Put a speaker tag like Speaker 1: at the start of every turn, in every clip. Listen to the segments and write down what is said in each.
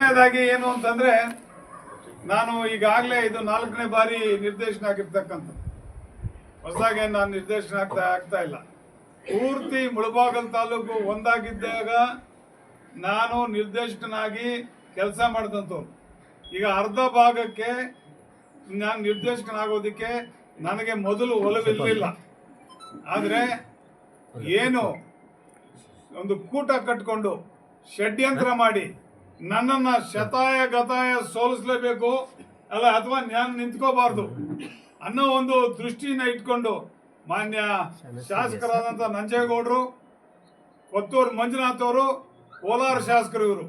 Speaker 1: ಏನು ಅಂತಂದ್ರೆ, ನಾನು ಈಗಾಗಲೇ ಇದು ನಾಲ್ಕನೇ ಬಾರಿ ನಿರ್ದೇಶನ ಆಗಿರ್ತಕ್ಕಂಥ ಹೊಸದಾಗಿ ನಾನು ನಿರ್ದೇಶನ ಆಗ್ತಾ ಆಗ್ತಾ ಇಲ್ಲ. ಪೂರ್ತಿ ಮುಳಬಾಗಲ್ ತಾಲೂಕು ಒಂದಾಗಿದ್ದಾಗ ನಾನು ನಿರ್ದೇಶಕನಾಗಿ ಕೆಲಸ ಮಾಡಿದಂಥವ್ರು ಈಗ ಅರ್ಧ ಭಾಗಕ್ಕೆ ನಾನು ನಿರ್ದೇಶಕನಾಗೋದಕ್ಕೆ ನನಗೆ ಮೊದಲು ಒಲವಿಲ್ಲ ಆದರೆ ಏನು ಒಂದು ಕೂಟ ಕಟ್ಕೊಂಡು ಷಡ್ಯಂತ್ರ ಮಾಡಿ ನನ್ನನ್ನ ಶತಾಯ, ಗತಾಯ ಸೋಲಿಸಲೇಬೇಕು ಅಲ್ಲ, ಅಥವಾ ನಾನು ನಿಂತ್ಕೋಬಾರ್ದು ಅನ್ನೋ ಒಂದು ದೃಷ್ಟಿನ ಇಟ್ಕೊಂಡು ಮಾನ್ಯ ಶಾಸಕರಾದಂಥ ನಂಜೇಗೌಡರು, ಕೊತ್ತೂರು ಮಂಜುನಾಥ್ ಅವರು, ಕೋಲಾರ ಶಾಸಕರು ಇವರು.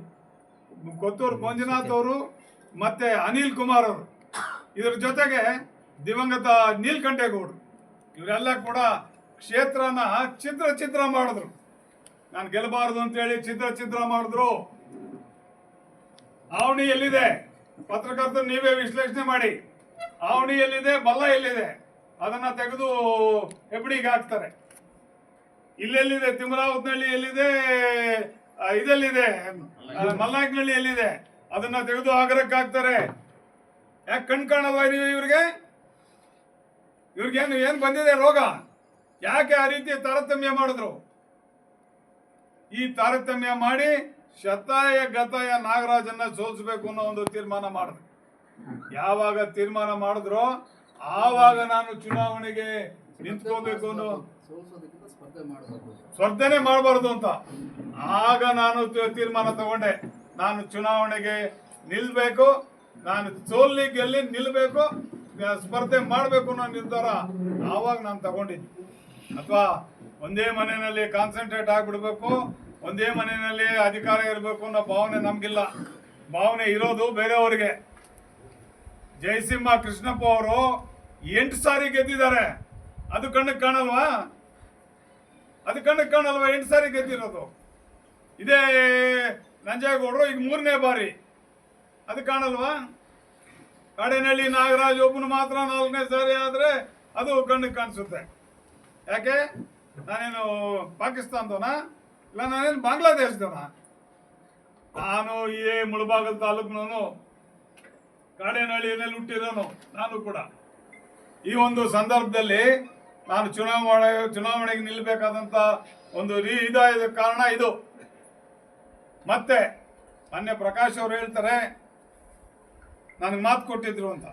Speaker 1: ಕೊತ್ತೂರು ಮಂಜುನಾಥ್ ಅವರು ಮತ್ತೆ ಅನಿಲ್ ಕುಮಾರ್ ಅವರು. ಇದ್ರ ಜೊತೆಗೆ ದಿವಂಗತ ನೀಲ್ಕಂಠೇಗೌಡರು. ಇವರೆಲ್ಲ ಕೂಡ ಕ್ಷೇತ್ರನ ಚಿತ್ರ ಚಿತ್ರ ಮಾಡಿದ್ರು. ನಾನು ಗೆಲ್ಲಬಾರದು ಅಂತೇಳಿ ಚಿತ್ರ ಚಿತ್ರ ಮಾಡಿದ್ರು. ಆವಣಿ ಎಲ್ಲಿದೆ? ಪತ್ರಕರ್ತರು ನೀವೇ ವಿಶ್ಲೇಷಣೆ ಮಾಡಿ. ಆವಣಿ ಎಲ್ಲಿದೆ? ಬಲ್ಲ ಎಲ್ಲಿದೆ? ಅದನ್ನ ತೆಗೆದು ಹೆಬ್ಡಿಗೆ ಹಾಕ್ತಾರೆ. ಇಲ್ಲೆಲ್ಲಿದೆ ತಿಮ್ಮರಾವತ್ನಹಳ್ಳಿ ಎಲ್ಲಿದೆ? ಇದೆಲ್ಲಿದೆ? ಆ, ಎಲ್ಲಿದೆ? ಅದನ್ನ ತೆಗೆದು ಆಗರಕ್ಕೆ ಹಾಕ್ತಾರೆ. ಯಾಕೆ ಕಣ್ ಕಾಣಲ್ವಾ ನೀವು ಇವ್ರಿಗೆ? ಇವ್ರಿಗೇನು ಏನು ಬಂದಿದೆ ರೋಗ? ಯಾಕೆ ಆ ರೀತಿ ತಾರತಮ್ಯ ಮಾಡಿದ್ರು? ಈ ತಾರತಮ್ಯ ಮಾಡಿ ಶತಾಯ ಗತಾಯ ನಾಗರಾಜನ್ನ ಸೋಲಿಸಬೇಕು ಅನ್ನೋ ಒಂದು ತೀರ್ಮಾನ ಮಾಡಿದ್ರು ಯಾವಾಗ ತೀರ್ಮಾನ ಮಾಡಿದ್ರೋ ಆವಾಗ ನಾನು ಚುನಾವಣೆಗೆ ನಿಂತ್ಕೋಬೇಕು ಅನ್ನೋ ಸ್ಪರ್ಧೆನೆ ಮಾಡಬಾರ್ದು ಅಂತ. ಆಗ ನಾನು ತೀರ್ಮಾನ ತಗೊಂಡೆ. ನಾನು ಚುನಾವಣೆಗೆ ನಿಲ್ಬೇಕು. ನಾನು ಸೋಲ್ಲಿ ಗೆಲ್ಲಿ ನಿಲ್ಬೇಕು. ಸ್ಪರ್ಧೆ ಮಾಡಬೇಕು ಅನ್ನೋ ನಿರ್ಧಾರ ಆವಾಗ ನಾನು ತಗೊಂಡಿದ್ದೆ. ಅಥವಾ ಒಂದೇ ಮನೆಯಲ್ಲಿ ಕಾನ್ಸಂಟ್ರೇಟ್ ಆಗ್ಬಿಡ್ಬೇಕು. ಒಂದೇ ಮನೆಯಲ್ಲಿ ಅಧಿಕಾರ ಇರಬೇಕು ಅನ್ನೋ ಭಾವನೆ ನಮಗಿಲ್ಲ. ಭಾವನೆ ಇರೋದು ಬೇರೆಯವರಿಗೆ. ಜಯಸಿಂಹ ಕೃಷ್ಣಪ್ಪ ಅವರು ಎಂಟು ಸಾರಿ ಗೆದ್ದಿದ್ದಾರೆ. ಅದು ಕಣ್ಣಿಗೆ ಕಾಣಲ್ವಾ? ಅದು ಕಣ್ಣಿಗೆ ಕಾಣಲ್ವಾ ಎಂಟು ಸಾರಿ ಗೆದ್ದಿರೋದು? ಇದೇ ನಂಜೇಗೌಡರು ಈಗ ಮೂರನೇ ಬಾರಿ. ಅದು ಕಾಣಲ್ವಾ? ಕಾಡೇನಹಳ್ಳಿ ನಾಗರಾಜ್ ಒಬ್ಬನು ಮಾತ್ರ ನಾಲ್ಕನೇ ಸಾರಿ ಆದ್ರೆ ಅದು ಕಣ್ಣಿಗೆ ಕಾಣಿಸುತ್ತೆ. ಯಾಕೆ? ನಾನೇನು ಪಾಕಿಸ್ತಾನದವನ? ಇಲ್ಲ, ನಾನೇನು ಬಾಂಗ್ಲಾದೇಶದವನ? ನಾನು ಈ ಮುಳಬಾಗಲ್ ತಾಲೂಕಿನವನು. ಕಾಡೇನಹಳ್ಳಿಯಲ್ಲಿ ಹುಟ್ಟಿರೋನು, ನಾನು ಕೂಡ. ಈ ಒಂದು ಸಂದರ್ಭದಲ್ಲಿ ನಾನು ಚುನಾವಣೆ, ಚುನಾವಣೆಗೆ ನಿಲ್ಲಬೇಕಾದಂಥ ಒಂದು ರೀ ಕಾರಣ ಇದು. ಮತ್ತೆ, ಮೊನ್ನೆ ಪ್ರಕಾಶ್ ಅವರು ಹೇಳ್ತಾರೆ, ನನಗೆ ಮಾತು ಕೊಟ್ಟಿದ್ರು ಅಂತ.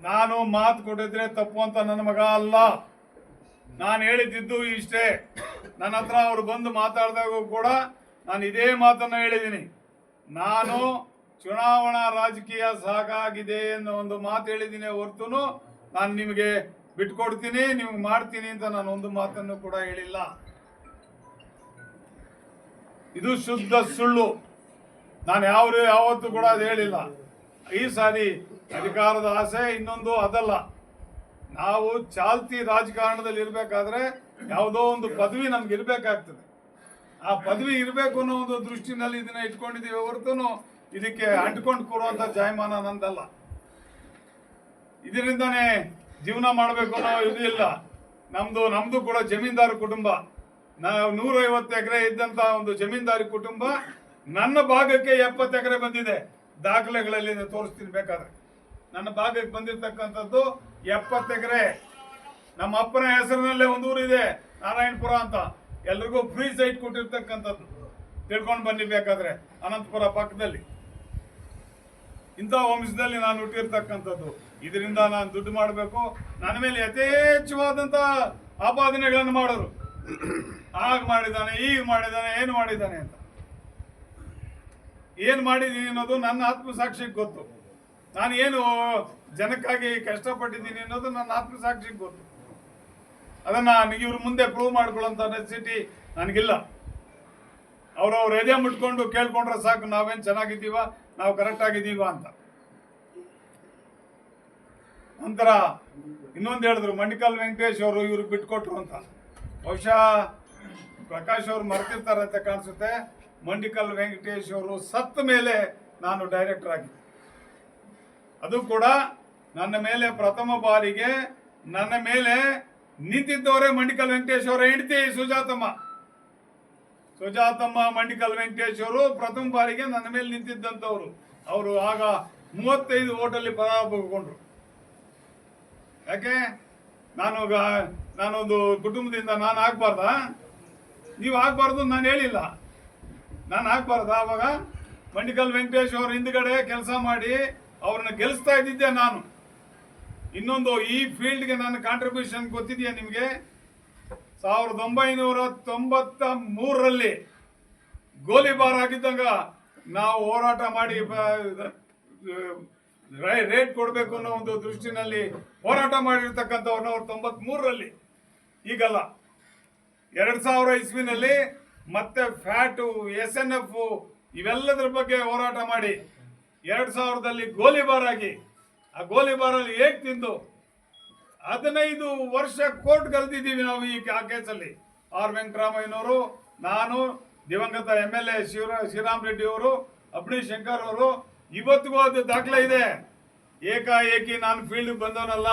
Speaker 1: ನಾನು ಮಾತು ಕೊಟ್ಟಿದ್ರೆ ತಪ್ಪು ಅಂತ ನನ್ನ ಮಗ ಅಲ್ಲ. ನಾನು ಹೇಳಿದ್ದು ಇಷ್ಟೇ. ನನ್ನ ಹತ್ರ ಅವರು ಬಂದು ಮಾತಾಡಿದಾಗೂ ಕೂಡ ನಾನು ಇದೇ ಮಾತನ್ನ ಹೇಳಿದ್ದೀನಿ. ನಾನು ಚುನಾವಣಾ ರಾಜಕೀಯ ಸಾಕಾಗಿದೆ ಅನ್ನೋ ಒಂದು ಮಾತು ಹೇಳಿದ್ದೀನಿ ಹೊರತು ನಾನು ನಿಮಗೆ ಬಿಟ್ಕೊಡ್ತೀನಿ, ನಿಮ್ಗೆ ಮಾಡ್ತೀನಿ ಅಂತ ನಾನು ಒಂದು ಮಾತನ್ನು ಕೂಡ ಹೇಳಿಲ್ಲ. ಇದು ಶುದ್ಧ ಸುಳ್ಳು. ನಾನು ಯಾವ ಯಾವತ್ತೂ ಕೂಡ ಅದು ಹೇಳಿಲ್ಲ. ಈ ಸಾರಿ ಅಧಿಕಾರದ ಆಸೆ ಇನ್ನೊಂದು ಅದಲ್ಲ. ನಾವು ಚಾಲ್ತಿ ರಾಜಕಾರಣದಲ್ಲಿ ಇರಬೇಕಾದ್ರೆ ಯಾವುದೋ ಒಂದು ಪದವಿ ನಮ್ಗೆ ಇರಬೇಕಾಗ್ತದೆ. ಆ ಪದವಿ ಇರಬೇಕು ಅನ್ನೋ ಒಂದು ದೃಷ್ಟಿನಲ್ಲಿ ಇದನ್ನ ಇಟ್ಕೊಂಡಿದ್ದೀವಿ ಹೊರತು ಇದಕ್ಕೆ ಅಂಟ್ಕೊಂಡು ಕೊಡುವಂಥ ಜಾಯಮಾನ ನಂದಲ್ಲ. ಇದರಿಂದಾನೇ ಜೀವನ ಮಾಡಬೇಕು ಅನ್ನೋ ಇದು ಇಲ್ಲ. ನಮ್ದು ನಮ್ದು ಕೂಡ ಜಮೀನ್ದಾರ ಕುಟುಂಬ. ನಾವು ನೂರೈವತ್ತು ಎಕರೆ ಇದ್ದಂತ ಒಂದು ಜಮೀನ್ದಾರಿ ಕುಟುಂಬ ನನ್ನ ಭಾಗಕ್ಕೆ ಎಪ್ಪತ್ತು ಎಕರೆ ಬಂದಿದೆ. ದಾಖಲೆಗಳಲ್ಲಿ ತೋರಿಸ್ತೀನಿ ಬೇಕಾದ್ರೆ. ನನ್ನ ಭಾಗಕ್ಕೆ ಬಂದಿರತಕ್ಕಂಥದ್ದು ಎಪ್ಪತ್ತು ಎಕರೆ. ನಮ್ಮ ಅಪ್ಪನ ಹೆಸರಿನಲ್ಲೇ ಒಂದು ಊರಿದೆ ನಾರಾಯಣಪುರ ಅಂತ. ಎಲ್ರಿಗೂ ಫ್ರೀ ಸೈಟ್ ಕೊಟ್ಟಿರ್ತಕ್ಕಂಥದ್ದು. ತಿಳ್ಕೊಂಡು ಬನ್ನಿ ಬೇಕಾದ್ರೆ, ಅನಂತಪುರ ಪಕ್ಕದಲ್ಲಿ. ಇಂಥ ವಂಶದಲ್ಲಿ ನಾನು ಹುಟ್ಟಿರ್ತಕ್ಕಂಥದ್ದು. ಇದರಿಂದ ನಾನು ದುಡ್ಡು ಮಾಡಬೇಕು. ನನ್ನ ಮೇಲೆ ಯಥೇಚ್ಛವಾದಂಥ ಆಪಾದನೆಗಳನ್ನು ಮಾಡೋರು. ಆಗ ಮಾಡಿದ್ದಾನೆ ಈಗ ಮಾಡಿದ್ದಾನೆ, ಏನು ಮಾಡಿದ್ದಾನೆ ಅಂತ. ಏನು ಮಾಡಿದ್ದೀನಿ ಅನ್ನೋದು ನನ್ನ ಆತ್ಮಸಾಕ್ಷಿಗೆ ಗೊತ್ತು. ನಾನು ಏನು ಜನಕ್ಕಾಗಿ ಕಷ್ಟಪಟ್ಟಿದ್ದೀನಿ ಅನ್ನೋದು ನನ್ನ ಆತ್ಮಸಾಕ್ಷಿಗೆ ಗೊತ್ತು. ಅದನ್ನ ಇವ್ರ ಮುಂದೆ ಪ್ರೂವ್ ಮಾಡ್ಕೊಳ್ಳೋಂಥ ನೆಸಿಟಿ ನನಗಿಲ್ಲ. ಅವ್ರವ್ರ ಎದೆ ಮುಟ್ಕೊಂಡು ಕೇಳ್ಕೊಂಡ್ರೆ ಸಾಕು, ನಾವೇನು ಚೆನ್ನಾಗಿದ್ದೀವ, ನಾವು ಕರೆಕ್ಟ್ ಆಗಿದ್ದೀವ ಅಂತ. ನಂತರ ಇನ್ನೊಂದು ಹೇಳಿದ್ರು ಮಂಡಿಕಲ್ ವೆಂಕಟೇಶ್ ಅವರು ಇವ್ರಿಗೆ ಬಿಟ್ಕೊಟ್ರು ಅಂತ. ಬಹುಶಃ ಪ್ರಕಾಶ್ ಅವರು ಮರ್ತಿರ್ತಾರೆ ಅಂತ ಕಾಣಿಸುತ್ತೆ. ಮಂಡಿಕಲ್ ವೆಂಕಟೇಶ್ ಅವರು ಸತ್ತ ಮೇಲೆ ನಾನು ಡೈರೆಕ್ಟರ್ ಆಗಿದ್ದೆ. ಅದು ಕೂಡ ನನ್ನ ಮೇಲೆ ಪ್ರಥಮ ಬಾರಿಗೆ ನನ್ನ ಮೇಲೆ ನಿಂತಿದ್ದವರೇ ಮಂಡಿಕಲ್ ವೆಂಕಟೇಶ್ ಅವರ. ಹೆಂಡತಿ ಸುಜಾತಮ್ಮ. ಸುಜಾತಮ್ಮ, ಮಂಡಿಕಲ್ ವೆಂಕಟೇಶ್ ಅವರು ಪ್ರಥಮ ಬಾರಿಗೆ ನನ್ನ ಮೇಲೆ ನಿಂತಿದ್ದಂಥವ್ರು. ಅವರು ಆಗ ಮೂವತ್ತೈದು ಓಟಲ್ಲಿ ಪರಾಭವಗೊಂಡ್ರು. ಯಾಕೆ? ನಾನು ನಾನೊಂದು ಕುಟುಂಬದಿಂದ ನಾನು ಆಗ್ಬಾರ್ದ? ನೀವು ಆಗ್ಬಾರ್ದು ನಾನು ಹೇಳಿಲ್ಲ. ನಾನು ಆಗ್ಬಾರ್ದ ಅವಾಗ ಮಂಡಿಕಲ್ ವೆಂಕಟೇಶ್ ಅವ್ರ ಹಿಂದ್ಗಡೆ ಕೆಲಸ ಮಾಡಿ ಅವ್ರನ್ನ ಗೆಲ್ಲಿಸ್ತಾ ಇದ್ದಿದ್ದೆ ನಾನು. ಇನ್ನೊಂದು ಈ ಫೀಲ್ಡ್ಗೆ ನನ್ನ ಕಾಂಟ್ರಿಬ್ಯೂಷನ್ ಗೊತ್ತಿದೆಯಾ ನಿಮಗೆ? ಸಾವಿರದ ಒಂಬೈನೂರ ತೊಂಬತ್ತ ಮೂರರಲ್ಲಿ ಗೋಲಿಬಾರ್ ಆಗಿದ್ದಂಗ ನಾವು ಹೋರಾಟ ಮಾಡಿ ರೇಟ್ ಕೊಡಬೇಕು ಅನ್ನೋ ಒಂದು ದೃಷ್ಟಿನಲ್ಲಿ ಹೋರಾಟ ಮಾಡಿರ್ತಕ್ಕಂಥವ್ರನ್ನ ಅವ್ರು ತೊಂಬತ್ ಮೂರರಲ್ಲಿ ಈಗಲ್ಲ, ಎರಡು ಸಾವಿರ ಇಸ್ವಿನಲ್ಲಿ ಮತ್ತೆ ಫ್ಯಾಟು, ಎಸ್ ಎನ್ ಎಫ್ ಇವೆಲ್ಲದ್ರ ಬಗ್ಗೆ ಹೋರಾಟ ಮಾಡಿ ಎರಡ್ ಸಾವಿರದಲ್ಲಿ ಗೋಲಿಬಾರ್ ಆಗಿ, ಆ ಗೋಲಿಬಾರಲ್ಲಿ ಹೇಗೆ ತಿಂದು? ಹದಿನೈದು ವರ್ಷ ಕೋರ್ಟ್ ಕಲ್ತಿದ್ದೀವಿ ನಾವು ಈ ಆ ಕೇಸಲ್ಲಿ. ಆರ್ ವೆಂಕಟರಾಮಯ್ಯನವರು, ನಾನು, ದಿವಂಗತ ಎಂ ಎಲ್ ಎ ಶಿವರಾ ಶ್ರೀರಾಮ್ ರೆಡ್ಡಿ ಅವರು ಅಬ್ನಿ ಶಂಕರ್ ಅವರು, ಇವತ್ತಿಗೂ ಅದು ದಾಖಲೆ ಇದೆ. ಏಕಾಏಕಿ ನಾನು ಫೀಲ್ಡ್ ಬಂದವನಲ್ಲ.